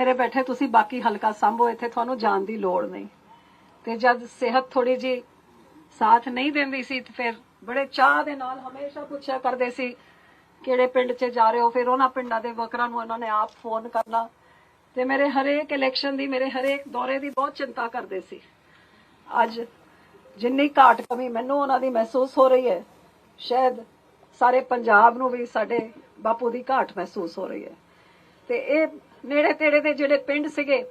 ਮੇਰੇ ਬੈਠੇ ਤੁਸੀਂ ਬਾਕੀ ਹਲਕਾ ਸੰਭੋ, ਇੱਥੇ ਤੁਹਾਨੂੰ ਜਾਣ ਦੀ ਲੋੜ ਨਹੀਂ। ਤੇ ਜਦ ਸਿਹਤ ਥੋੜੀ ਜੀ ਸਾਥ ਨਹੀਂ ਦਿੰਦੀ ਸੀ, ਤੇ ਫਿਰ ਬੜੇ ਚਾਹ ਦੇ ਨਾਲ ਹਮੇਸ਼ਾ ਪੁੱਛਿਆ ਕਰਦੇ ਸੀ, ਕਿਹੜੇ ਪਿੰਡ 'ਚ ਜਾ ਰਹੇ ਹੋ? ਫਿਰ ਉਹਨਾਂ ਪਿੰਡਾਂ ਦੇ ਵਰਕਰਾਂ ਨੂੰ ਉਹਨਾਂ ਨੇ ਆਪ ਫੋਨ ਕਰਨਾ। ਤੇ ਮੇਰੇ ਹਰੇਕ ਇਲੈਕਸ਼ਨ ਦੀ, ਮੇਰੇ ਹਰੇਕ ਦੌਰੇ ਦੀ ਬਹੁਤ ਚਿੰਤਾ ਕਰਦੇ ਸੀ। ਅੱਜ ਜਿੰਨੀ ਘਾਟ ਕਮੀ ਮੈਨੂੰ ਉਹਨਾਂ ਦੀ ਮਹਿਸੂਸ ਹੋ ਰਹੀ ਹੈ, ਸ਼ਾਇਦ ਸਾਰੇ ਪੰਜਾਬ ਨੂੰ ਵੀ, ਸਾਡੇ ਬਾਪੂ ਦੀ ਘਾਟ ਮਹਿਸੂਸ ਹੋ ਰਹੀ ਹੈ। ਤੇ ਇਹ ਨੇੜੇ ਤੇੜੇ ਦੇ ਜਿਹੜੇ ਪਿੰਡ ਸੀਗੇ,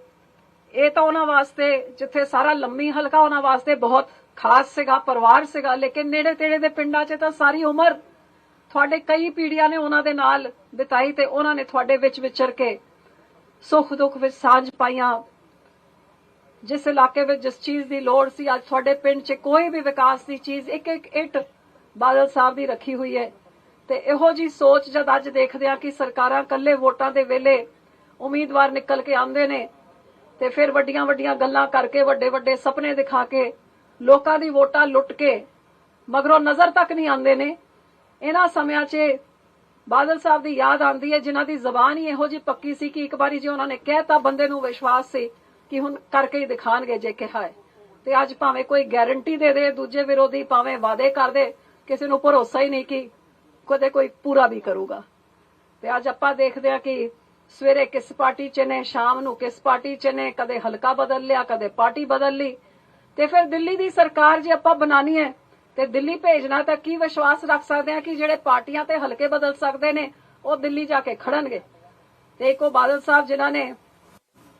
ਇਹ ਤਾਂ ਉਹਨਾਂ ਵਾਸਤੇ ਜਿੱਥੇ ਸਾਰਾ ਲੰਮੀ ਹਲਕਾ ਉਹਨਾਂ ਵਾਸਤੇ ਬਹੁਤ ਖਾਸ ਸੀਗਾ, ਪਰਿਵਾਰ ਸੀਗਾ, ਲੇਕਿਨ ਨੇੜੇ ਤੇੜੇ ਦੇ ਪਿੰਡਾਂ 'ਚ ਤਾਂ ਸਾਰੀ ਉਮਰ ਤੁਹਾਡੇ ਕਈ ਪੀੜ੍ਹੀਆਂ ਨੇ ਉਹਨਾਂ ਦੇ ਨਾਲ ਬਿਤਾਈ ਤੇ ਉਹਨਾਂ ਨੇ ਤੁਹਾਡੇ ਵਿੱਚ ਵਿਚਰ ਕੇ ਸੁੱਖ ਦੁੱਖ ਵਿੱਚ ਸਾਂਝ ਪਾਈਆਂ। ਜਿਸ ਇਲਾਕੇ ਵਿੱਚ ਜਿਸ ਚੀਜ਼ ਦੀ ਲੋੜ ਸੀ, ਅੱਜ ਤੁਹਾਡੇ ਪਿੰਡ 'ਚ ਕੋਈ ਵੀ ਵਿਕਾਸ ਦੀ ਚੀਜ਼ ਇੱਕ ਇੱਕ ਇੱਟ ਬਾਦਲ ਸਾਹਿਬ ਦੀ ਰੱਖੀ ਹੋਈ ਹੈ। ਤੇ ਇਹੋ ਜੀ ਸੋਚ ਜਦ ਅੱਜ ਦੇਖਦੇ ਆ ਕਿ ਸਰਕਾਰਾਂ ਕੱਲੇ ਵੋਟਾਂ ਦੇ ਵੇਲੇ ਉਮੀਦਵਾਰ ਨਿਕਲ ਕੇ ਆਉਂਦੇ ਨੇ ਤੇ ਫਿਰ ਵੱਡੀਆਂ ਵੱਡੀਆਂ ਗੱਲਾਂ ਕਰਕੇ ਵੱਡੇ ਵੱਡੇ ਸੁਪਨੇ ਦਿਖਾ ਕੇ, ਲੋਕਾਂ ਦੀ ਵੋਟਾਂ ਲੁੱਟ ਕੇ ਮਗਰੋਂ ਨਜ਼ਰ ਤੱਕ ਨਹੀਂ ਆਉਂਦੇ ਨੇ। ਇਹਨਾਂ ਸਮਿਆਂ 'ਚ ਬਾਦਲ ਸਾਹਿਬ ਦੀ ਯਾਦ ਆਉਂਦੀ ਹੈ, ਜਿਨ੍ਹਾਂ ਦੀ ਜ਼ਬਾਨ ਹੀ ਇਹੋ ਜੀ ਪੱਕੀ ਸੀ ਕਿ ਇੱਕ ਵਾਰੀ ਜੇ ਉਹਨਾਂ ਨੇ ਕਹਿਤਾ, ਬੰਦੇ ਨੂੰ ਵਿਸ਼ਵਾਸ ਸੀ ਕਿ ਹੁਣ ਕਰਕੇ ਹੀ ਦਿਖਾਣਗੇ ਜੇ ਕਿਹਾ ਹੈ। ਤੇ ਅੱਜ ਭਾਵੇਂ ਕੋਈ ਗਾਰੰਟੀ ਦੇ ਦੇ, ਦੂਜੇ ਵਿਰੋਧੀ ਭਾਵੇਂ ਵਾਅਦੇ ਕਰ ਦੇ, ਕਿਸੇ ਨੂੰ ਭਰੋਸਾ ਹੀ ਨਹੀਂ ਕਿ ਕਦੇ ਕੋਈ ਪੂਰਾ ਵੀ ਕਰੂਗਾ। ਤੇ ਅੱਜ ਆਪਾਂ ਦੇਖਦੇ ਆ ਕਿ ਸਵੇਰੇ ਕਿਸ ਪਾਰਟੀ 'ਚ ਨੇ, ਸ਼ਾਮ ਨੂੰ ਕਿਸ ਪਾਰਟੀ 'ਚ ਨੇ, ਕਦੇ ਹਲਕਾ ਬਦਲ ਲਿਆ, ਕਦੇ ਪਾਰਟੀ ਬਦਲ ਲਈ। ਤੇ ਫਿਰ ਦਿੱਲੀ ਦੀ ਸਰਕਾਰ ਜੇ ਆਪਾਂ ਬਣਾਣੀ ਹੈ, ਤੇ ਦਿੱਲੀ ਭੇਜਣਾ ਤਾਂ ਕੀ ਵਿਸ਼ਵਾਸ ਰੱਖ ਸਕਦੇ ਆ ਕਿ ਜਿਹੜੇ ਪਾਰਟੀਆਂ ਤੇ ਹਲਕੇ ਬਦਲ ਸਕਦੇ ਨੇ, ਉਹ ਦਿੱਲੀ ਜਾ ਕੇ ਖੜਨਗੇ। ਤੇ ਇੱਕੋ ਬਾਦਲ ਸਾਹਿਬ ਜਿਨ੍ਹਾਂ ਨੇ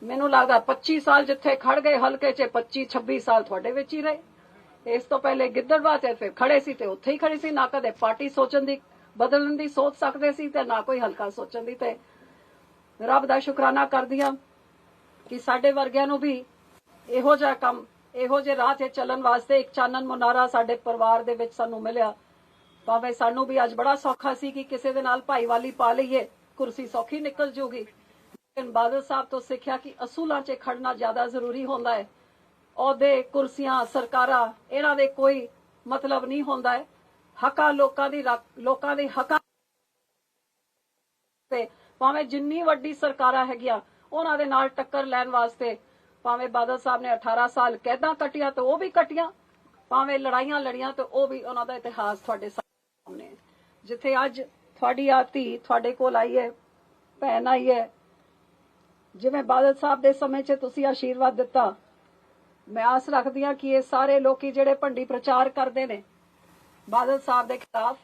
ਮੈਨੂੰ ਲੱਗਦਾ 25 ਸਾਲ ਜਿੱਥੇ ਖੜ ਗਏ, ਹਲਕੇ 'ਚ 25 26 ਸਾਲ ਤੁਹਾਡੇ ਵਿੱਚ ਹੀ ਰਹੇ। ਇਸ ਤੋਂ ਪਹਿਲੇ ਗਿੱਦੜਵਾ ਤੇ ਫਿਰ ਖੜੇ ਸੀ ਤੇ ਉੱਥੇ ਹੀ ਖੜੇ ਸੀ, ਨਾ ਕਦੇ ਪਾਰਟੀ ਸੋਚਣ ਦੀ ਬਦਲਣ ਦੀ ਸੋਚ ਸਕਦੇ ਸੀ ਤੇ ਨਾ ਕੋਈ ਹਲਕਾ ਸੋਚਣ ਦੀ ਤੇ ਰੱਬ ਦਾ ਸ਼ੁਕਰਾਨਾ ਕਰਦੀ ਹਾਂ ਕਿ ਸਾਡੇ ਵਰਗਿਆਂ ਨੂੰ ਵੀ ਇਹੋ ਜਿਹਾ ਕੰਮ, ਇਹੋ ਜਿਹੇ ਰਾਹ ਤੇ ਚੱਲਣ ਵਾਸਤੇ ਇੱਕ ਚਾਨਣ ਮੁਨਾਰਾ ਸਾਡੇ ਪਰਿਵਾਰ ਦੇ ਵਿੱਚ ਸਾਨੂੰ ਮਿਲਿਆ। ਭਾਵੇਂ ਸਾਨੂੰ ਵੀ ਅੱਜ ਬੜਾ ਸੌਖਾ ਸੀ ਕਿ ਕਿਸੇ ਦੇ ਨਾਲ ਭਾਈਵਾਲੀ ਪਾ ਲਈਏ, ਕੁਰਸੀ ਸੌਖੀ ਨਿਕਲ ਜੂਗੀ। ਲੇਕਿਨ ਬਾਦਲ ਸਾਹਿਬ ਤੋਂ ਸਿੱਖਿਆ ਕਿ ਅਸੂਲਾਂ 'ਚ ਖੜਨਾ ਜ਼ਿਆਦਾ ਜ਼ਰੂਰੀ ਹੁੰਦਾ ਹੈ। ਅਹੁਦੇ, ਕੁਰਸੀਆਂ, ਸਰਕਾਰਾਂ, ਇਹਨਾਂ ਦੇ ਕੋਈ ਮਤਲਬ ਨਹੀਂ ਹੁੰਦਾ ਹੈ। ਹੱਕਾਂ ਲੋਕਾਂ ਦੀ ਰੱਖ- ਲੋਕਾਂ ਦੇ ਹੱਕਾਂ ਤੇ ਭਾਵੇਂ ਜਿੰਨੀ ਵੱਡੀ ਸਰਕਾਰਾਂ ਹੈਗੀਆਂ, ਉਹਨਾਂ ਦੇ ਨਾਲ ਟੱਕਰ ਲੈਣ ਵਾਸਤੇ ਭਾਵੇਂ ਬਾਦਲ ਸਾਹਿਬ ਨੇ 18 ਸਾਲ ਕੈਦਾਂ ਕਟੀਆਂ ਤੇ ਉਹ ਵੀ ਕਟੀਆਂ, ਭਾਵੇਂ ਲੜਾਈਆਂ ਲੜੀਆਂ ਤੇ ਉਹ ਵੀ ਉਹਨਾਂ ਦਾ ਇਤਿਹਾਸ ਤੁਹਾਡੇ ਸਾਹਮਣੇ ਹੈ। ਜਿੱਥੇ ਅੱਜ ਤੁਹਾਡੀ ਆ ਧੀ ਤੁਹਾਡੇ ਕੋਲ ਆਈ ਹੈ, ਭੈਣ ਆਈ ਹੈ, ਜਿਵੇਂ ਬਾਦਲ ਸਾਹਿਬ ਦੇ ਸਮੇਂ 'ਚ ਤੁਸੀਂ ਆਸ਼ੀਰਵਾਦ ਦਿੱਤਾ, ਮੈਂ ਆਸ ਰੱਖਦੀ ਹਾਂ ਕਿ ਇਹ ਸਾਰੇ ਲੋਕੀ ਜਿਹੜੇ ਭੰਡੀ ਪ੍ਰਚਾਰ ਕਰਦੇ ਨੇ ਬਾਦਲ ਸਾਹਿਬ ਦੇ ਖਿਲਾਫ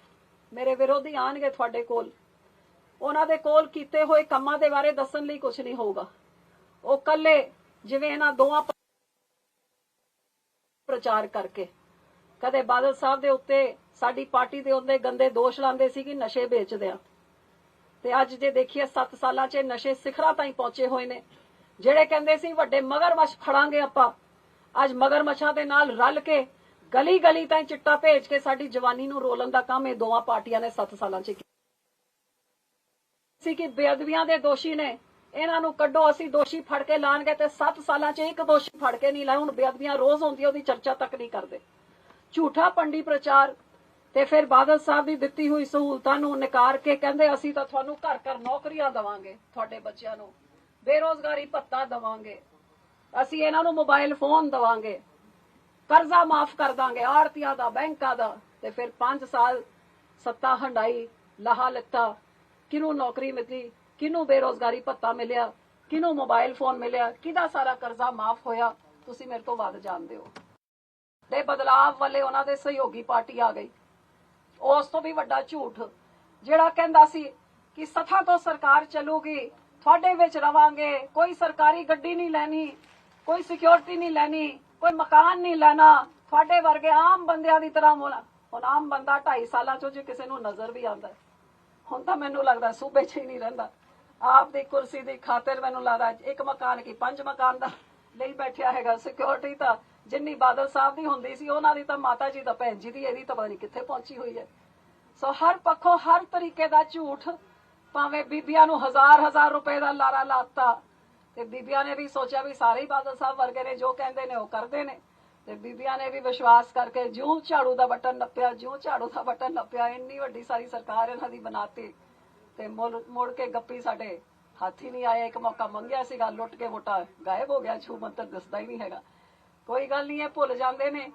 ਮੇਰੇ ਵਿਰੋਧੀ ਆਣਗੇ ਤੁਹਾਡੇ ਕੋਲ। ਉਹਨਾਂ ਦੇ ਕੋਲ ਕੀਤੇ ਹੋਏ ਕੰਮਾਂ ਦੇ ਬਾਰੇ ਦੱਸਣ ਲਈ ਕੁਝ ਨਹੀਂ ਹੋਊਗਾ। ਉਹ ਕੱਲੇ ਜਿਵੇਂ ਇਹਨਾਂ ਦੋਵਾਂ ਪ੍ਰਚਾਰ ਕਰਕੇ। ਕਦੇ ਬਾਦਲ ਸਾਹਿਬ ਦੇ ਉੱਤੇ ਸਾਡੀ ਪਾਰਟੀ ਦੇ ਉੱਤੇ ਗੰਦੇ ਦੋਸ਼ ਲਾਉਂਦੇ ਸੀ ਕਿ ਨਸ਼ੇ ਵੇਚਦੇ ਆ। ਤੇ ਅੱਜ ਜੇ ਦੇਖੀਏ 7 ਸਾਲਾਂ 'ਚ ਨਸ਼ੇ ਸਿਖਰਾਂ ਤਾਈਂ ਪਹੁੰਚੇ ਹੋਏ ਨੇ। ਜਿਹੜੇ ਕਹਿੰਦੇ ਸੀ ਵੱਡੇ ਮਗਰਮੱਛ ਫੜਾਂਗੇ ਆਪਾਂ, ਅੱਜ ਮਗਰਮੱਛਾਂ ਦੇ ਨਾਲ ਰਲ ਕੇ ਗਲੀ ਗਲੀ ਤਾਈਂ ਚਿੱਟਾ ਭੇਜ ਕੇ ਸਾਡੀ ਜਵਾਨੀ ਨੂੰ ਰੋਲਣ ਦਾ ਕੰਮ ਇਹ ਦੋਵਾਂ ਪਾਰਟੀਆਂ ਨੇ 7 ਸਾਲਾਂ 'ਚ ਕੀਤਾ। ਸੀ ਕਿ ਬੇਅਦਬੀਆਂ ਦੇ ਦੋਸ਼ੀ ਨੇ। ਇਹਨਾਂ ਨੂੰ ਕੱਢੋ, ਅਸੀਂ ਦੋਸ਼ੀ ਫੜ ਕੇ ਲਾਣਗੇ ਤੇ 7 ਸਾਲਾਂ 'ਚ ਇੱਕ ਦੋਸ਼ੀ ਫੜ ਕੇ ਨਹੀਂ ਲਾਏ। ਹੁਣ ਬੇਅਦਬੀਆਂ ਰੋਜ਼ ਹੁੰਦੀਆਂ ਉਹਦੀ ਚਰਚਾ ਤੱਕ ਨਹੀਂ ਕਰਦੇ। ਝੂਠਾ ਪੰਡੀ ਪ੍ਰਚਾਰ ਤੇ ਫਿਰ ਬਾਦਲ ਸਾਹਿਬ ਦੀ ਦਿੱਤੀ ਹੋਈ ਸਹੂਲਤਾਂ ਨੂੰ ਨਕਾਰ ਕੇ ਕਹਿੰਦੇ, ਅਸੀਂ ਤਾਂ ਤੁਹਾਨੂੰ ਘਰ ਘਰ ਨੌਕਰੀਆਂ ਦਵਾਂਗੇ, ਤੁਹਾਡੇ ਬੱਚਿਆਂ ਨੂੰ। ਬੇਰੋਜ਼ਗਾਰੀ ਭੱਤਾ ਦਵਾਂਗੇ। ਅਸੀਂ ਇਹਨਾਂ ਨੂੰ ਮੋਬਾਈਲ ਫੋਨ ਦਵਾਂਗੇ। ਕਰਜ਼ਾ ਮਾਫ ਕਰ ਦਾਂਗੇ, ਆੜਤੀਆਂ ਦਾ, ਬੈਂਕਾਂ ਦਾ। ਤੇ ਫਿਰ 5 ਸਾਲ ਸੱਤਾ ਹੰਡਾਈ, ਲਹਾ ਲੱਤਾ। ਕਿਨੂੰ ਨੌਕਰੀ ਮਿਲੀ ਕਿਨੂੰ ਬੇਰੋਜ਼ਗਾਰੀ ਭੱਤਾ ਮਿਲਿਆ ਕਿਨੂੰ ਮੋਬਾਈਲ ਫੋਨ ਮਿਲਿਆ, ਕਿਹਦਾ ਸਾਰਾ ਕਰਜ਼ਾ ਮਾਫ ਹੋਇਆ, ਤੁਸੀਂ ਮੇਰੇ ਤੋਂ ਵੱਧ ਜਾਣਦੇ ਹੋ। ਦੇ ਬਦਲਾਵ ਵਾਲੇ ਉਹਨਾਂ ਦੇ ਸਹਿਯੋਗੀ ਪਾਰਟੀ ਆ ਗਈ। ਉਸ ਤੋਂ ਵੀ ਵੱਡਾ ਝੂਠ, ਜਿਹੜਾ ਕਹਿੰਦਾ ਸੀ ਕਿ ਸਥਾ ਤੋਂ ਸਰਕਾਰ ਚੱਲੂਗੀ, ਤੁਹਾਡੇ ਵਿੱਚ ਰਵਾਂਗੇ, ਕੋਈ ਸਰਕਾਰੀ ਗੱਡੀ ਨਹੀਂ ਲੈਣੀ, ਕੋਈ ਸਿਕਿਉਰਿਟੀ ਨਹੀਂ ਲੈਣੀ ਕੋਈ ਮਕਾਨ ਨਹੀਂ ਲੈਣਾ। ਤੁਹਾਡੇ ਵਰਗੇ ਆਮ ਬੰਦਿਆਂ ਦੀ ਤਰ੍ਹਾਂ ਹੁਣ ਆਮ ਬੰਦਾ 2.5 ਸਾਲਾਂ ਚੋਂ ਜੇ ਕਿਸੇ ਨੂੰ ਨਜ਼ਰ ਵੀ ਆਉਂਦਾ ਹੁਣ ਤਾਂ ਮੈਨੂੰ ਲੱਗਦਾ ਸੂਬੇ 'ਚ ਹੀ ਨਹੀਂ ਰਹਿੰਦਾ। ਆਪ ਦੀ ਕੁਰਸੀ ਦੀ ਖਾਤਰ ਮੈਨੂੰ ਲੱਗਦਾ ਇੱਕ ਮਕਾਨ ਕੀ ਪੰਜ ਮਕਾਨ ਦਾ ਲਈ ਬੈਠਿਆ ਹੈਗਾ। ਸਿਕਿਉਰਿਟੀ ਤਾਂ ਜਿੰਨੀ ਬਾਦਲ ਸਾਹਿਬ ਦੀ ਹੁੰਦੀ ਸੀ, ਉਹਨਾਂ ਦੀ ਤਾਂ ਮਾਤਾ ਜੀ ਦਾ ਭੈਣ ਜੀ ਦੀ, ਇਹਦੀ ਤਾਂ ਪਤਾ ਨਹੀਂ ਕਿੱਥੇ ਪਹੁੰਚੀ ਹੋਈ ਹੈ। ਸੋ ਹਰ ਪੱਖੋਂ ਹਰ ਤਰੀਕੇ ਦਾ ਝੂਠ, ਭਾਵੇਂ ਬੀਬੀਆਂ ਨੂੰ ਹਜ਼ਾਰ ਹਜ਼ਾਰ ਰੁਪਏ ਦਾ ਲਾਰਾ ਲਾਤਾ ਤੇ ਬੀਬੀਆਂ ਨੇ ਵੀ ਸੋਚਿਆ ਵੀ ਸਾਰੇ ਹੀ ਬਾਦਲ ਸਾਹਿਬ ਵਰਗੇ ਨੇ ਜੋ ਕਹਿੰਦੇ ਨੇ ਉਹ ਕਰਦੇ ਨੇ। ਤੇ ਬੀਬੀਆਂ ਨੇ ਵੀ ਵਿਸ਼ਵਾਸ ਕਰਕੇ ਜਿਉਂ ਝਾੜੂ ਦਾ ਬਟਨ ਨੱਪਿਆ, ਜਿਉਂ ਝਾੜੂ ਦਾ ਬਟਨ ਨੱਪਿਆ, ਇੰਨੀ ਵੱਡੀ ਸਾਰੀ ਸਰਕਾਰ ਇਹਨਾਂ ਦੀ ਬਣਾਤੀ ਤੇ ਮੁੜ ਕੇ ਗੱਪੀ ਸਾਡੇ ਹੱਥ ਹੀ ਨਹੀਂ ਆਇਆ ਇੱਕ ਮੌਕਾ ਮੰਗਿਆ ਸੀਗਾ, ਲੁੱਟ ਕੇ ਵੋਟਾਂ ਗਾਇਬ ਹੋ ਗਿਆ। ਛੂ ਮੰਤਰ ਦਿਸਦਾ ਹੀ ਨਹੀਂ ਹੈਗਾ। ਕੋਈ ਗੱਲ ਨਹੀਂ ਇਹ ਭੁੱਲ ਜਾਂਦੇ ਨੇ।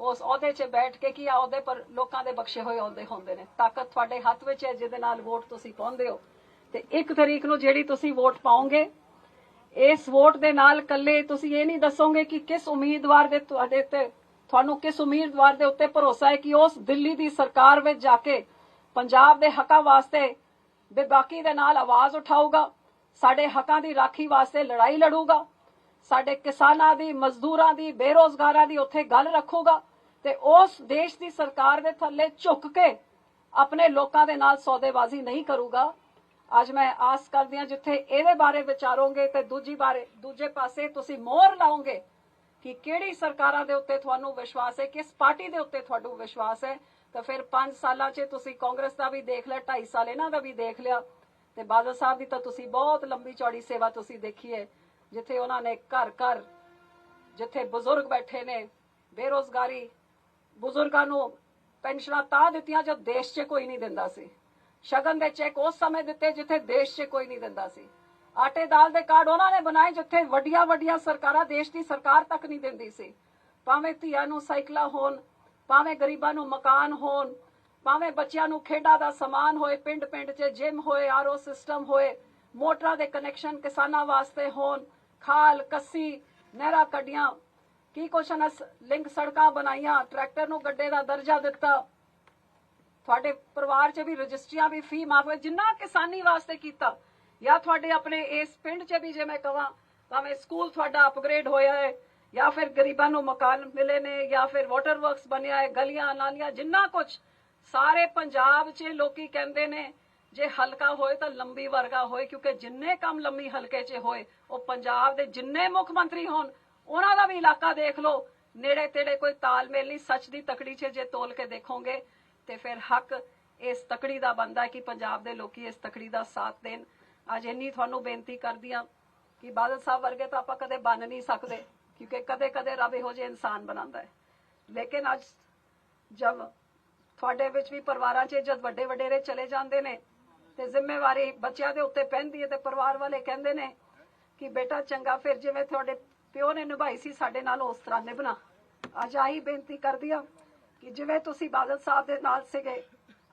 ਉਸ ਅਹੁਦੇ 'ਚ ਬੈਠ ਕੇ ਕੀ ਆ? ਅਹੁਦੇ ਪਰ ਲੋਕਾਂ ਦੇ ਬਖਸ਼ੇ ਹੋਏ ਅਹੁਦੇ ਹੁੰਦੇ ਨੇ। ਤਾਕਤ ਤੁਹਾਡੇ ਹੱਥ ਵਿੱਚ ਹੈ, ਜਿਹਦੇ ਨਾਲ ਵੋਟ ਤੁਸੀਂ ਪਾਉਂਦੇ ਹੋ। ਤੇ ਇੱਕ ਤਰੀਕ ਨੂੰ ਜਿਹੜੀ ਤੁਸੀਂ ਵੋਟ ਪਾਉਂਗੇ ਇਸ ਵੋਟ ਦੇ ਨਾਲ ਕੱਲੇ ਤੁਸੀਂ ਇਹ ਨਹੀਂ ਦੱਸੋਗੇ ਕਿ ਕਿਸ ਉਮੀਦਵਾਰ ਦੇ ਤੁਹਾਡੇ ਤੇ ਤੁਹਾਨੂੰ ਕਿਸ ਉਮੀਦਵਾਰ ਦੇ ਉੱਤੇ ਭਰੋਸਾ ਹੈ ਕਿ ਉਸ ਦਿੱਲੀ ਦੀ ਸਰਕਾਰ ਵਿੱਚ ਜਾ ਕੇ ਪੰਜਾਬ ਦੇ ਹੱਕਾਂ ਵਾਸਤੇ ਬੇਬਾਕੀ ਦੇ ਨਾਲ ਆਵਾਜ਼ ਉਠਾਊਗਾ, ਸਾਡੇ ਹੱਕਾਂ ਦੀ ਰਾਖੀ ਵਾਸਤੇ ਲੜਾਈ ਲੜੂਗਾ, ਸਾਡੇ ਕਿਸਾਨਾਂ ਦੀ, ਮਜ਼ਦੂਰਾਂ ਦੀ, ਬੇਰੋਜ਼ਗਾਰਾਂ ਦੀ ਉੱਥੇ ਗੱਲ ਰੱਖੂਗਾ ਤੇ ਉਸ ਦੇਸ਼ ਦੀ ਸਰਕਾਰ ਦੇ ਥੱਲੇ ਝੁੱਕ ਕੇ ਆਪਣੇ ਲੋਕਾਂ ਦੇ ਨਾਲ ਸੌਦੇਬਾਜ਼ੀ ਨਹੀਂ ਕਰੂਗਾ। ਅੱਜ ਮੈਂ ਆਸ ਕਰਦੀ ਹਾਂ ਜਿੱਥੇ ਇਹਦੇ ਬਾਰੇ ਵਿਚਾਰੋਗੇ ਤੇ ਦੂਜੀ ਬਾਰੇ ਦੂਜੇ ਪਾਸੇ ਤੁਸੀਂ ਮੋਹਰ ਲਾਓਗੇ ਕਿ ਕਿਹੜੀ ਸਰਕਾਰਾਂ ਦੇ ਉੱਤੇ ਤੁਹਾਨੂੰ ਵਿਸ਼ਵਾਸ ਹੈ, ਕਿਸ ਪਾਰਟੀ ਦੇ ਉੱਤੇ ਤੁਹਾਨੂੰ ਵਿਸ਼ਵਾਸ ਹੈ। ਤਾਂ ਫਿਰ 5 ਸਾਲਾਂ 'ਚ ਤੁਸੀਂ ਕਾਂਗਰਸ ਦਾ ਵੀ ਦੇਖ ਲਿਆ 2.5 ਸਾਲ ਇਹਨਾਂ ਦਾ ਵੀ ਦੇਖ ਲਿਆ। ਤੇ ਬਾਦਲ ਸਾਹਿਬ ਦੀ ਤਾਂ ਤੁਸੀਂ ਬਹੁਤ ਲੰਬੀ ਚੌੜੀ ਸੇਵਾ ਤੁਸੀਂ ਦੇਖੀ ਹੈ, ਜਿੱਥੇ ਉਹਨਾਂ ਨੇ ਘਰ ਘਰ ਜਿੱਥੇ ਬਜ਼ੁਰਗ ਬੈਠੇ ਨੇ, ਬੇਰੋਜ਼ਗਾਰੀ, ਬਜ਼ੁਰਗਾਂ ਨੂੰ ਪੈਨਸ਼ਨਾਂ ਤਾਂ ਦਿੱਤੀਆਂ ਜਦ ਦੇਸ਼ 'ਚ ਕੋਈ ਨਹੀਂ ਦਿੰਦਾ ਸੀ। ਸ਼ਗਨ ਦੇ ਚੈੱਕ ਉਸ ਸਮੇਂ ਦਿੱਤੇ ਜਿੱਥੇ ਦੇਸ਼ 'ਚ ਕੋਈ ਨਹੀਂ ਦਿੰਦਾ ਸੀ। ਆਟੇ ਦਾਲ ਦੇ ਕਾਰਡ ਉਹਨਾਂ ਨੇ ਬਣਾਏ ਜਿੱਥੇ ਵੱਡੀਆਂ ਵੱਡੀਆਂ ਸਰਕਾਰਾਂ ਦੇਸ਼ ਦੀ ਸਰਕਾਰ ਤੱਕ ਨਹੀਂ ਦਿੰਦੀ ਸੀ। ਭਾਵੇਂ ਧੀਆਂ ਨੂੰ ਸਾਈਕਲਾਂ ਹੋਣ, ਭਾਵੇਂ ਗਰੀਬਾਂ ਨੂੰ ਮਕਾਨ ਹੋਣ, ਭਾਵੇਂ ਬੱਚਿਆਂ ਨੂੰ ਖੇਡਾਂ ਦਾ ਸਮਾਨ ਹੋਏ ਪਿੰਡ ਪਿੰਡ 'ਚ ਜਿਮ ਹੋਏ, ਆਰਓ ਸਿਸਟਮ ਹੋਏ, ਮੋਟਰਾਂ ਦੇ ਕਨੈਕਸ਼ਨ ਕਿਸਾਨਾਂ ਵਾਸਤੇ ਹੋਣ, ਖਾਲ, ਕੱਸੀ, ਨਹਿਰਾਂ ਕੱਡੀਆਂ ਕੀ ਕੁਛ ਨਾ ਲਿੰਕ ਸੜਕਾਂ ਬਣਾਈਆਂ, ਟਰੈਕਟਰ ਨੂੰ ਗੱਡੇ ਦਾ ਦਰਜਾ ਦਿੱਤਾ ਤੁਹਾਡੇ ਪਰਿਵਾਰ 'ਚ ਵੀ ਰਜਿਸਟਰੀਆਂ ਵੀ ਫੀ ਮਾਫ ਹੋਏ, ਜਿੰਨਾ ਕਿਸਾਨੀ ਵਾਸਤੇ ਕੀਤਾ, ਜਾਂ ਤੁਹਾਡੇ ਆਪਣੇ ਇਸ ਪਿੰਡ 'ਚ ਵੀ ਜੇ ਮੈਂ ਕਹਾਂ ਭਾਵੇਂ ਸਕੂਲ ਤੁਹਾਡਾ ਅਪਗ੍ਰੇਡ ਹੋਇਆ ਹੈ, ਜਾਂ ਫਿਰ ਗਰੀਬਾਂ ਨੂੰ ਮਕਾਨ ਮਿਲੇ ਨੇ, ਜਾਂ ਫਿਰ ਵਾਟਰ ਵਰਕਸ ਬਣਿਆ ਹੈ, ਗਲੀਆਂ, ਨਾਲੀਆਂ, ਜਿੰਨਾ ਕੁਝ ਸਾਰੇ ਪੰਜਾਬ 'ਚ ਲੋਕੀ ਕਹਿੰਦੇ ਨੇ, ਜੇ ਹਲਕਾ ਹੋਏ ਤਾਂ ਲੰਬੀ ਵਰਗਾ ਹੋਏ, ਕਿਉਂਕਿ ਜਿੰਨੇ ਕੰਮ ਲੰਮੀ ਹਲਕੇ 'ਚ ਹੋਏ, ਉਹ ਪੰਜਾਬ ਦੇ ਜਿੰਨੇ ਮੁੱਖ ਮੰਤਰੀ ਹੋਣ, ਉਹਨਾਂ ਦਾ ਵੀ ਇਲਾਕਾ ਦੇਖ ਲਓ, ਨੇੜੇ ਤੇੜੇ ਕੋਈ ਤਾਲਮੇਲ ਨਹੀਂ, ਸੱਚ ਦੀ ਤਕੜੀ 'ਚ ਜੇ ਤੋਲ ਕੇ ਦੇਖੋਗੇ ਤੇ ਫਿਰ ਹੱਕ ਇਸ ਤਕੜੀ ਦਾ ਬੰਦਾ ਕਿ ਪੰਜਾਬ ਦੇ ਲੋਕੀ ਇਸ ਤਕੜੀ ਦਾ ਸਾਥ ਦੇਣ। ਅੱਜ ਇੰਨੀ ਤੁਹਾਨੂੰ ਬੇਨਤੀ ਕਰਦੀ ਆ ਕਿ ਬਾਦਲ ਸਾਹਿਬ ਵਰਗੇ ਤਾਂ ਆਪਾਂ ਕਦੇ ਬਣ ਨਹੀਂ ਸਕਦੇ, ਕਿਉਂਕਿ ਕਦੇ ਕਦੇ ਰੱਬ ਇਹੋ ਜਿਹੇ ਇਨਸਾਨ ਬਣਾਉਂਦਾ ਹੈ। ਲੇਕਿਨ ਅੱਜ ਜਦ ਤੁਹਾਡੇ ਵਿੱਚ ਵੀ ਪਰਿਵਾਰਾਂ 'ਚ ਜਦ ਵੱਡੇ ਵਡੇਰੇ ਚਲੇ ਜਾਂਦੇ ਨੇ ਤੇ ਜ਼ਿੰਮੇਵਾਰੀ ਬੱਚਿਆਂ ਦੇ ਉੱਤੇ ਪੈਂਦੀ ਹੈ ਤੇ ਪਰਿਵਾਰ ਵਾਲੇ ਕਹਿੰਦੇ ਨੇ ਕਿ ਬੇਟਾ ਚੰਗਾ, ਫਿਰ ਜਿਵੇਂ ਤੁਹਾਡੇ ਪਿਓ ਨੇ ਨਿਭਾਈ ਸੀ, ਸਾਡੇ ਨਾਲ ਉਸ ਤਰ੍ਹਾਂ ਨਿਭਣਾ। ਅੱਜ ਆਹੀ ਬੇਨਤੀ ਕਰਦੀ ਆ ਕਿ ਜਿਵੇਂ ਤੁਸੀਂ ਬਾਦਲ ਸਾਹਿਬ ਦੇ ਨਾਲ ਸੀਗੇ,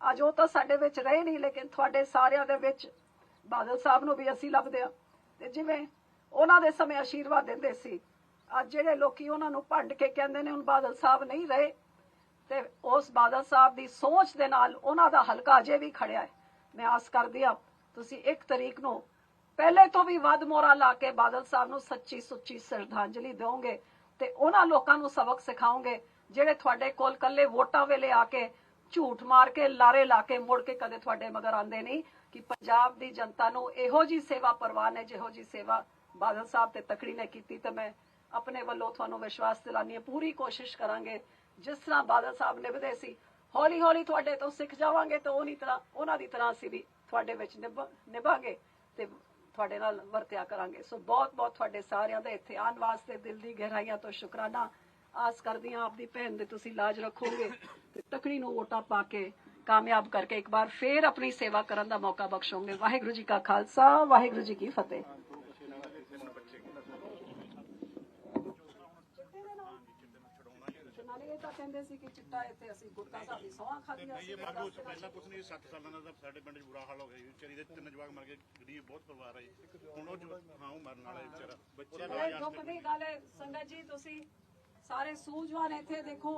ਅੱਜ ਉਹ ਤਾਂ ਸਾਡੇ ਵਿੱਚ ਰਹੇ ਨਹੀਂ, ਲੇਕਿਨ ਤੁਹਾਡੇ ਸਾਰਿਆਂ ਦੇ ਵਿੱਚ ਬਾਦਲ ਸਾਹਿਬ ਨੂੰ ਵੀ ਅਸੀਂ ਲੱਭਦੇ ਆ ਤੇ ਜਿਵੇਂ ਉਹਨਾਂ ਦੇ ਸਮੇਂ ਆਸ਼ੀਰਵਾਦ ਦਿੰਦੇ ਸੀ, ਅੱਜ ਜਿਹੜੇ ਲੋਕੀ ਉਹਨਾਂ ਨੂੰ ਭੰਡ ਕੇ ਕਹਿੰਦੇ ਨੇ, ਹੁਣ ਬਾਦਲ ਸਾਹਿਬ ਨਹੀਂ ਰਹੇ, ਤੇ ਉਸ ਬਾਦਲ ਸਾਹਿਬ ਦੀ ਸੋਚ ਦੇ ਨਾਲ ਉਹਨਾਂ ਦਾ ਹਲਕਾ ਅਜੇ ਵੀ ਖੜਿਆ ਹੈ। ਮੈਂ ਆਸ ਕਰਦੀ ਆ ਤੁਸੀਂ ਇੱਕ ਤਰੀਕ ਨੂੰ ਪਹਿਲੇ ਤੋਂ ਵੀ ਵੱਧ ਮੋਰਾ ਲਾ ਕੇ ਬਾਦਲ ਸਾਹਿਬ ਨੂੰ ਸੱਚੀ ਸੁੱਚੀ ਸ਼ਰਧਾਂਜਲੀ ਦਿਓਗੇ ਤੇ ਉਹਨਾਂ ਲੋਕਾਂ ਨੂੰ ਸਬਕ ਸਿਖਾਓਗੇ। ਜਿਹੜੇ ਤੁਹਾਡੇ ਕੋਲ ਕੱਲੇ ਵੋਟਾਂ ਵੇਲੇ ਆ ਕੇ ਝੂਠ ਮਾਰ ਕੇ, ਲਾਰੇ ਲਾ ਕੇ ਮੁੜ ਕੇ ਕਦੇ ਤੁਹਾਡੇ ਮਗਰ ਆਉਂਦੇ ਨਹੀਂ ਕਿ ਪੰਜਾਬ ਦੀ ਜਨਤਾ ਨੂੰ ਇਹੋ ਜੀ ਸੇਵਾ ਪਰਵਾਨ ਹੈ, ਜਿਹੋ ਜੀ ਸੇਵਾ ਬਾਦਲ ਸਾਹਿਬ ਤੇ ਤਕੜੀ ਨੇ ਕੀਤੀ ਤੇ ਮੈਂ ਆਪਣੇ ਵੱਲੋਂ ਤੁਹਾਨੂੰ ਵਿਸ਼ਵਾਸ ਦਿਲਾਨੀ ਹੈ, ਪੂਰੀ ਕੋਸ਼ਿਸ਼ ਕਰਾਂਗੇ ਜਿਸ ਤਰ੍ਹਾਂ ਬਾਦਲ ਸਾਹਿਬ ਨਿਭਦੇ ਸੀ ਹੌਲੀ ਹੌਲੀ ਤੁਹਾਡੇ ਤੋਂ ਸਿੱਖ ਜਾਵਾਂਗੇ ਤੇ ਉਹਨੀ ਤਰ੍ਹਾਂ, ਉਹਨਾਂ ਦੀ ਤਰ੍ਹਾਂ ਅਸੀਂ ਵੀ ਤੁਹਾਡੇ ਵਿੱਚ ਨਿਭ- ਨਿਭਾਂਗੇ ਤੇ ਤੁਹਾਡੇ ਨਾਲ ਵਰਤਿਆ ਕਰਾਂਗੇ। ਸੋ ਬਹੁਤ ਬਹੁਤ ਤੁਹਾਡੇ ਸਾਰਿਆਂ ਦਾ ਇੱਥੇ ਆਉਣ ਵਾਸਤੇ ਦਿਲ ਦੀ ਗਹਿਰਾਈਆਂ ਤੋਂ ਸ਼ੁਕਰਾਨਾ। ਆਸ ਕਰਦੀ ਹਾਂ ਆਪਦੀ ਭੈਣ ਦੇ ਤੁਸੀਂ ਲਾਜ ਰੱਖੋਗੇ ਤੇ ਤਕੜੀ ਨੂੰ ਵੋਟਾਂ ਪਾ ਕੇ ਕਾਮਯਾਬ ਕਰਕੇ ਇੱਕ ਵਾਰ ਫੇਰ ਆਪਣੀ ਸੇਵਾ ਕਰਨ ਦਾ ਮੌਕਾ ਬਖਸ਼ੋਗੇ। ਵਾਹਿਗੁਰੂ ਜੀ ਕਾ ਖਾਲਸਾ ਵਾਹਿਗੁਰੂ ਜੀ ਕੀ ਫਤਿਹ। ਨਾਲੇ ਇਹ ਤਾਂ ਕਹਿੰਦੇ ਸੀ ਕਿ ਚਿੱਟਾ ਇੱਥੇ ਅਸੀਂ ਗੁਟਕਾ ਸਾਹਿਬ ਦੀ ਸੌਂ ਖਾਧੀਆਂ ਨਹੀਂ ਸੀ ਇਹ ਮੰਗੋ ਪਹਿਲਾਂ ਕੁਛ ਨਹੀਂ 60 ਸਾਲਾਂ ਦਾ ਸਾਡੇ ਪਿੰਡ 'ਚ ਬੁਰਾ ਹਾਲ ਹੋ ਗਿਆ ਜੀ। ਵਿਚਾਰੀ ਦੇ ਤਿੰਨ ਜਵਾਕ ਮਰ ਗਏ ਗਰੀਬ ਬਹੁਤ ਪਰਿਵਾਰ ਹੈ ਜੀ। ਹੁਣ ਉਹ ਜਵਾ- ਹਾਂ ਉਹ ਮਰਨ ਵਾਲਾ ਹੈ ਵਿਚਾਰਾ। ਬੱਚੇ ਦਾ ਇਹ ਦੁੱਖ ਦੀ ਗੱਲ ਹੈ ਸੰਗਤ ਜੀ ਤੁਸੀਂ ਸਾਰੇ ਸੂਝਵਾਨ ਇੱਥੇ ਦੇਖੋ,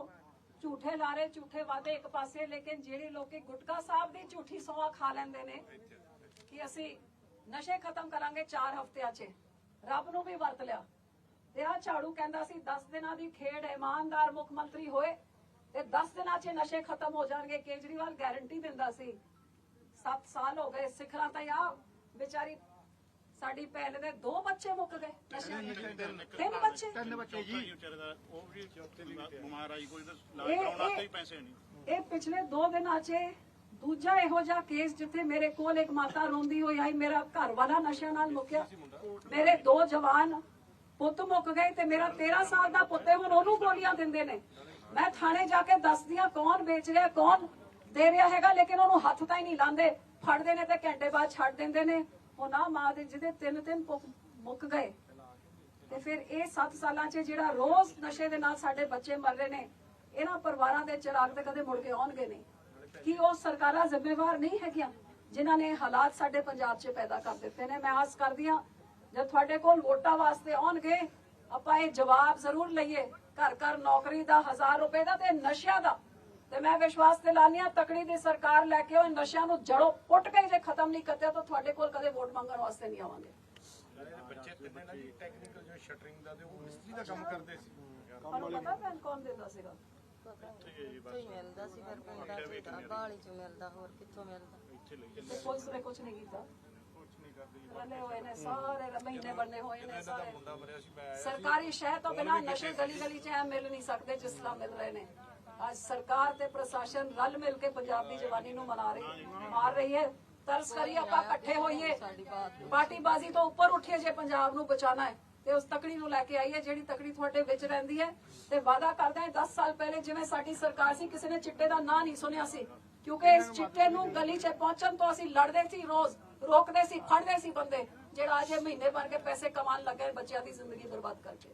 ਝੂਠੇ ਲਾਰੇ, ਝੂਠੇ ਵਾਦੇ ਇੱਕ ਪਾਸੇ, ਲੇਕਿਨ ਜਿਹੜੇ ਲੋਕੀ ਗੁਟਕਾ ਸਾਹਿਬ ਦੀ ਝੂਠੀ ਸੌਆ ਖਾ ਲੈਂਦੇ ਨੇ, ਕਿ ਅਸੀਂ ਨਸ਼ੇ ਖਤਮ ਕਰਾਂਗੇ 4 ਹਫ਼ਤਿਆਂ 'ਚ। ਰੱਬ ਨੂੰ ਵੀ ਵਰਤ ਲਿਆ। ਤੇ ਆ ਝਾੜੂ ਕਹਿੰਦਾ ਸੀ 10 ਦਿਨਾਂ ਦੀ ਖੇਡ ਇਮਾਨਦਾਰ ਮੁੱਖ ਮੰਤਰੀ ਹੋਏ, ਤੇ 10 ਦਿਨਾਂ 'ਚ ਨਸ਼ੇ ਖਤਮ ਹੋ ਜਾਣਗੇ, ਕੇਜਰੀਵਾਲ ਗਾਰੰਟੀ ਦਿੰਦਾ ਸੀ। 7 ਸਾਲ ਹੋ ਗਏ, ਸਿਖਰਾਂ ਤਾਂ ਆ ਵਿਚਾਰੀ ਸਾਡੀ ਭੈਣ ਦੇ ਦੋ ਬੱਚੇ ਮੁੱਕ ਗਏ ਨਸ਼ਿਆਂ ਦੇ। ਤਿੰਨ ਬੱਚੇ। ਤਿੰਨ ਬੱਚੇ ਜੀ। ਦਾ ਉਹ ਵੀ ਬਿਮਾਰ ਆਈ ਕੋਈ ਤਾਂ ਇਲਾਜ ਇਹ- ਕਰਾਉਣ ਵਾਸਤੇ ਹੀ ਇਹ- ਪੈਸੇ ਨਹੀਂ। ਇਹ ਪਿਛਲੇ 2 ਦਿਨਾਂ 'ਚ ਦੂਜਾ ਇਹੋ ਜਿਹਾ ਕੇਸ ਜਿੱਥੇ ਮੇਰੇ ਕੋਲ ਇੱਕ ਮਾਤਾ ਰੋਂਦੀ ਹੋਈ ਆਈ ਮੇਰਾ ਘਰ ਵਾਲਾ ਨਸ਼ਿਆਂ ਨਾਲ ਮੁੱਕਿਆ। ਮੇਰੇ ਦੋ ਜਵਾਨ ਪੁੱਤ ਮੁੱਕ ਗਏ ਤੇ ਮੇਰਾ 13 ਸਾਲ ਦਾ ਪੁੱਤ ਹੈ ਹੁਣ ਉਹਨੂੰ ਗੋਲੀਆਂ ਦਿੰਦੇ ਨੇ। ਮੈਂ ਥਾਣੇ ਜਾ ਕੇ ਦੱਸਦੀ ਹਾਂ ਕੌਣ ਵੇਚ ਰਿਹਾ ਕੌਣ ਦੇ ਰਿਹਾ ਹੈਗਾ ਲੇਕਿਨ ਉਹਨੂੰ ਹੱਥ ਤਾਂ ਹੀ ਨਹੀਂ ਲਾਉਂਦੇ ਫੜਦੇ ਨੇ ਤੇ ਘੰਟੇ ਬਾਅਦ ਛੱਡ ਦਿੰਦੇ ਨੇ। ਉਹ ਨਾ ਮਾਂ ਦੇ ਜਿਹਦੇ ਤਿੰਨ ਤਿੰਨ ਮੁੱਕ ਗਏ। ਤੇ ਫਿਰ ਇਹ 7 ਸਾਲਾਂ 'ਚ ਜਿਹੜਾ ਰੋਜ਼ ਨਸ਼ੇ ਦੇ ਨਾਲ ਸਾਡੇ ਬੱਚੇ ਮਰ ਰਹੇ ਨੇ, ਇਹਨਾਂ ਪਰਿਵਾਰਾਂ ਦੇ ਚਿਰਾਗ ਤੇ ਕਦੇ ਮੁੜ ਕੇ ਆਉਣਗੇ ਨਹੀਂ। ਕੀ ਉਹ ਸਰਕਾਰਾਂ ਜ਼ਿੰਮੇਵਾਰ ਨਹੀਂ ਹੈਗੀਆਂ ਜਿਨ੍ਹਾਂ ਨੇ ਹਾਲਾਤ ਸਾਡੇ ਪੰਜਾਬ 'ਚ ਪੈਦਾ ਕਰ ਦਿੱਤੇ ਨੇ? ਮੈਂ ਆਸ ਕਰਦੀ ਆ ਜਦ ਤੁਹਾਡੇ ਕੋਲ ਵੋਟਾਂ ਵਾਸਤੇ ਆਉਣਗੇ, ਆਪਾਂ ਇਹ ਜਵਾਬ ਜ਼ਰੂਰ ਲਈਏ। ਘਰ ਘਰ ਨੌਕਰੀ ਦਾ 1000 ਰੁਪਏ ਦਾ ਤੇ ਨਸ਼ਿਆਂ ਦਾ। ਤੇ ਮੈਂ ਵਿਸ਼ਵਾਸ ਦਿਲਾਨੀ ਹਾਂ ਤਕੜੀ ਦੀ ਸਰਕਾਰ ਲੈ ਕੇ ਉਹ ਨਸ਼ਿਆਂ ਨੂੰ ਜੜੋਂ ਪੁੱਟ ਕੇ ਜੇ ਖਤਮ ਨਹੀਂ ਕਰਦੇ ਤਾਂ ਤੁਹਾਡੇ ਕੋਲ ਕਦੇ ਵੋਟ ਮੰਗਣ ਵਾਸਤੇ ਨਹੀਂ ਆਵਾਂਗੇ। ਬੱਚੇ ਤਿੰਨੇ ਨਾ ਜੀ ਟੈਕਨੀਕਲ ਜਿਵੇਂ ਸ਼ਟਰਿੰਗ ਦਾ ਤੇ ਉਹ ਮਿਸਤਰੀ ਦਾ ਕੰਮ ਕਰਦੇ ਸੀ। ਤੁਹਾਨੂੰ ਪਤਾ ਭੈਣ ਕੌਣ ਦਿੰਦਾ ਸੀਗਾ? ਇੱਥੇ ਹੀ ਮਿਲਦਾ ਸੀ ਫਿਰ ਪਿੰਡਾਂ ਚ ਤਾਂ ਬਾਹਲੀ ਚ ਮਿਲਦਾ ਹੋਰ ਕਿੱਥੋਂ ਮਿਲਦਾ? ਤੇ ਪੁਲਿਸ ਨੇ ਕੁਝ ਨਹੀਂ ਕੀਤਾ। ਰਲੇ ਹੋਏ ਨੇ ਸਾਰੇ ਮਹੀਨੇ ਬੰਨੇ ਹੋਏ ਨੇ ਸਾਰੇ। ਮੁੰਡਾ ਮਰਿਆ ਸੀ ਮੈਂ ਸਰਕਾਰੀ ਸ਼ਹਿ ਤੋਂ ਬਿਨਾਂ ਨਸ਼ੇ ਗਲੀ ਗਲੀ 'ਚ ਮਿਲ ਨਹੀਂ ਸਕਦੇ ਜਿਸ ਤਰ੍ਹਾਂ ਮਿਲ ਰਹੇ ਨੇ। ਅੱਜ ਸਰਕਾਰ ਤੇ ਪ੍ਰਸ਼ਾਸਨ ਰਲ ਮਿਲ ਕੇ ਪੰਜਾਬ ਦੀ ਜਵਾਨੀ ਨੂੰ ਮਨਾ ਰਹੀ, ਮਾਰ ਰਹੀ ਹੈ। ਤਰਸ ਕਰੀਏ ਆਪਾਂ ਇਕੱਠੇ ਹੋਈਏ। ਪਾਰਟੀਬਾਜ਼ੀ ਤੋਂ ਉੱਪਰ ਉੱਠੀਏ ਜੇ ਪੰਜਾਬ ਨੂੰ ਬਚਾਉਣਾ ਹੈ, ਤੇ ਉਸ ਤਕੜੀ ਨੂੰ ਲੈ ਕੇ ਆਈਏ ਜਿਹੜੀ ਤਕੜੀ ਤੁਹਾਡੇ ਵਿੱਚ ਰਹਿੰਦੀ ਹੈ। ਤੇ ਵਾਅਦਾ ਕਰਦੇ ਹਾਂ 10 ਸਾਲ ਪਹਿਲੇ ਜਿਵੇਂ ਸਾਡੀ ਸਰਕਾਰ ਸੀ, ਕਿਸੇ ਨੇ ਚਿੱਟੇ ਦਾ ਨਾਂ ਨਹੀਂ ਸੁਣਿਆ ਸੀ। ਕਿਉਂਕਿ ਇਸ ਚਿੱਟੇ ਨੂੰ ਗਲੀ 'ਚ ਪਹੁੰਚਣ ਤੋਂ ਅਸੀਂ ਲੜਦੇ ਸੀ ਰੋਜ਼, ਰੋਕਦੇ ਸੀ, ਫੜਦੇ ਸੀ ਬੰਦੇ, ਜਿਹੜਾ ਅਜੇ ਮਹੀਨੇ ਭਰ ਕੇ ਪੈਸੇ ਕਮਾਉਣ ਲੱਗੇ, ਬੱਚਿਆਂ ਦੀ ਜ਼ਿੰਦਗੀ ਬਰਬਾਦ ਕਰਕੇ